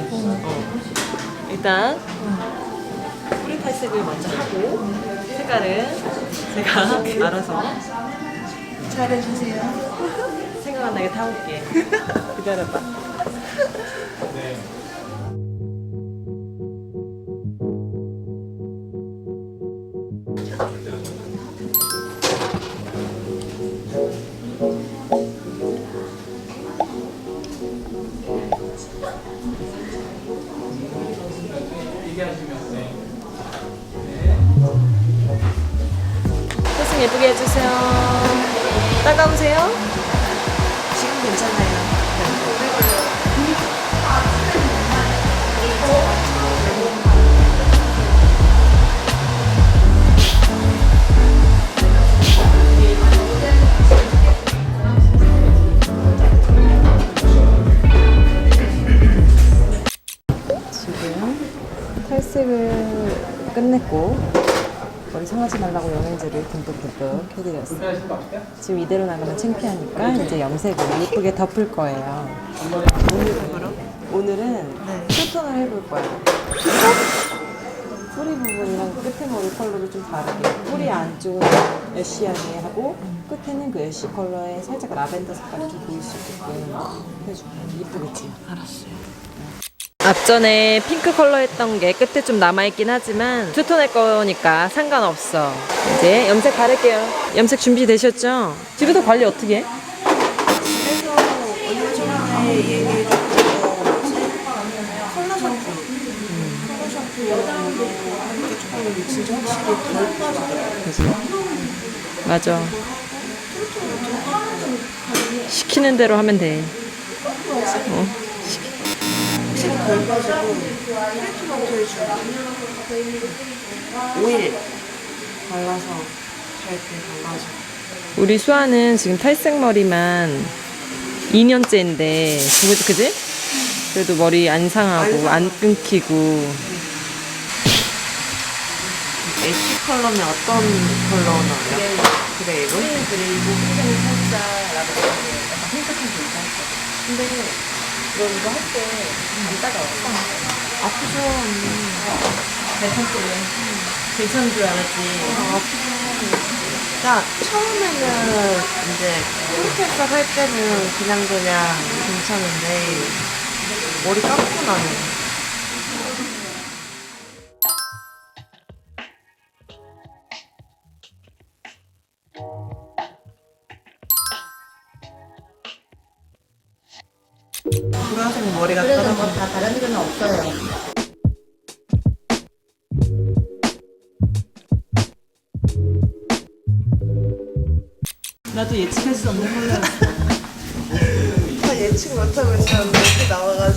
어. 일단 뿌리 탈색을 먼저 하고 색깔은 제가 알아서 잘해주세요. 생각 안 나게 타올게. 기다려봐. 표 예쁘게 해주세요. 따가우세요? 지금 괜찮아요. 지금 탈색을 끝냈고 머리 상하지 말라고 영양제를 듬뿍듬뿍 해드렸어요. 지금 이대로 나가면 창피하니까 이제 염색으로 예쁘게 덮을 거예요. 오늘, 오늘은 쇼톤을 해볼 거예요. 뿌리 부분이랑 끝에 머리 컬러를 좀 다르게 뿌리 안쪽은 애쉬하게 하고 끝에는 그 애쉬 컬러에 살짝 라벤더 색깔이 좀 보일 수 있게끔 해줄게요. 이쁘겠지? 알았어요. 앞전에 핑크 컬러 했던 게 끝에 좀 남아있긴 하지만 투톤 할 거니까 상관없어. 이제 염색 바를게요. 염색 준비되셨죠? 집에서 관리 어떻게 해? 맞아. 시키는 대로 하면 돼. 어. 확실히 덜 빠지고 트리트먼트 해주고 오일 발라서 잘때 발라줘. 우리 수아는 지금 탈색 머리만 2년째인데, 그지? 그지? 그래도 머리 안 상하고, 안 끊기고. 애쉬 컬러면 어떤 컬러 나와요? 그레이로? 그리고 굉장히 살짝 라벤더에 약간 게 있었어. 근데 너 이거 할때안 따가웠어? 아프죠 언니. 괜찮길래. 괜찮은 줄 알았지. 야 처음에는 이제 핑크색 할 때는 그냥 그냥 괜찮은데 머리 감고 나면 보라색 머리가 그래서 뭐다 다른 데는 없어요. 나도 예측할 수 없는 컬러였어. 다 예측 못하고 있었는데 이렇게 나와가지고